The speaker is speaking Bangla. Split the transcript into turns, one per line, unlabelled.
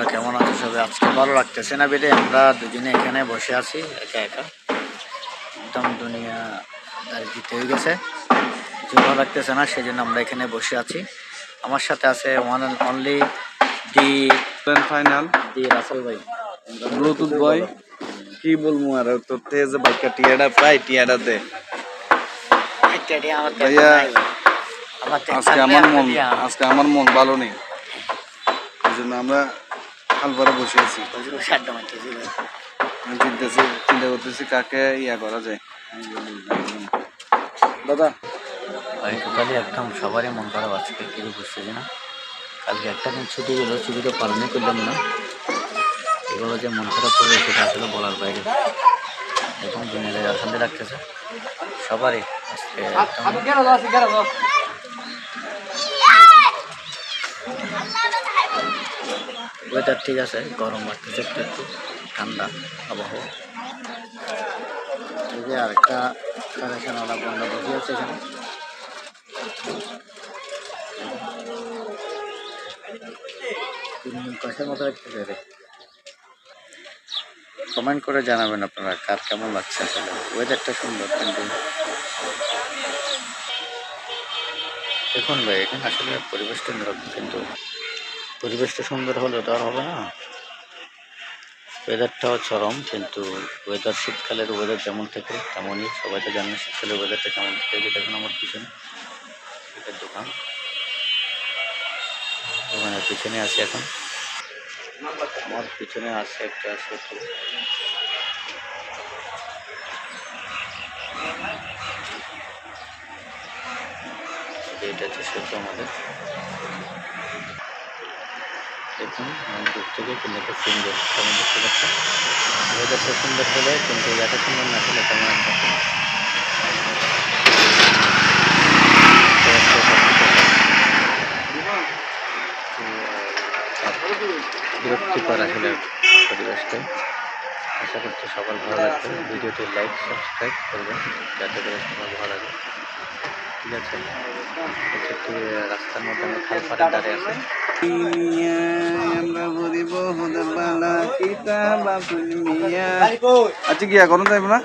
বন্ধুরা কেমন আছো সবাই? আজকে ভালো লাগতেছে না বেটে আমরা দুজনে এখানে বসে আছি একা একা। একদম দুনিয়া আর দিতে হয়ে গেছে। কিছু ভালো লাগতেছে না সেই জন্য আমরা এখানে বসে আছি। আমার সাথে আছে one and only the
final
the Russell ভাই।
ব্লুটুথ বয় কি বলব আর তোর থেকে যে বাইকটা টিয়াটা পাই টিয়াটা দে ভাইয়া, আজকে আমার মন আজকে আমার মন ভালো নেই। এই জন্য আমরা হালবারে বসে আছি
মারতেছি
আমি চিন্তাছি চিন্তা করতেছি কাকে ইয়া করা যায়। দাদা।
ভাই টোটালি একদম সবারই মন খারাপ আজকে কিছু বুঝতেছি না কালকে একটা দিন ছুটি গেল ছুটি তো পালনই করলাম না। এগুলো যে মন খারাপ করবে সেটা আসলে বলার বাইরে। এখন দুনিয়াতে অশান্তি লাগতেছে সবারই আজকে একদম ওয়েদার ঠিক আছে, গরম লাগতেছে একটু একটু, ঠান্ডা আবহাওয়া। এই যে আরেকটা কালেকশনওয়ালা বন্ধ বসে আছে এখানে। মতো কমেন্ট করে জানাবেন আপনারা, কার কেমন লাগছে আসলে? ওয়েদারটা সুন্দর, কিন্তু দেখুন ভাই, এখানে আসলে পরিবেশটা নিরক্ত কিন্তু পরিবেশটা সুন্দর হলে তো আর হবে না। ওয়েদারটাও চরম, কিন্তু ওয়েদার শীতকালের ওয়েদার যেমন থাকে, তেমনই সবাই তো জানেন শীতকালের ওয়েদারটা কেমন থাকে। দেখুন আমার পিছনে শীতের দোকান। দোকানের পিছনে আছে এখন। আমার পিছনে আছে একটা সেতু এটা হচ্ছে সেতু আমাদের। দেখুন অনেক দূর থেকে কিন্তু একটা সুন্দর তেমন দেখতে পাচ্ছেন। ওয়েদারটা সুন্দর হলে কিন্তু এত সুন্দর না হলে তেমন একটা বিরক্তিকর আসলে পরিবেশটা আশা করছি সবার ভালো লাগবে। ভিডিওটি লাইক সাবস্ক্রাইব করবেন, যাতে করে সবার ভালো লাগে। ঠিক আছে? হচ্ছে রাস্তার মধ্যে আমরা খাল পাড়ে দাঁড়িয়ে আছি।
আচ্ছা কি এখন যাইব না?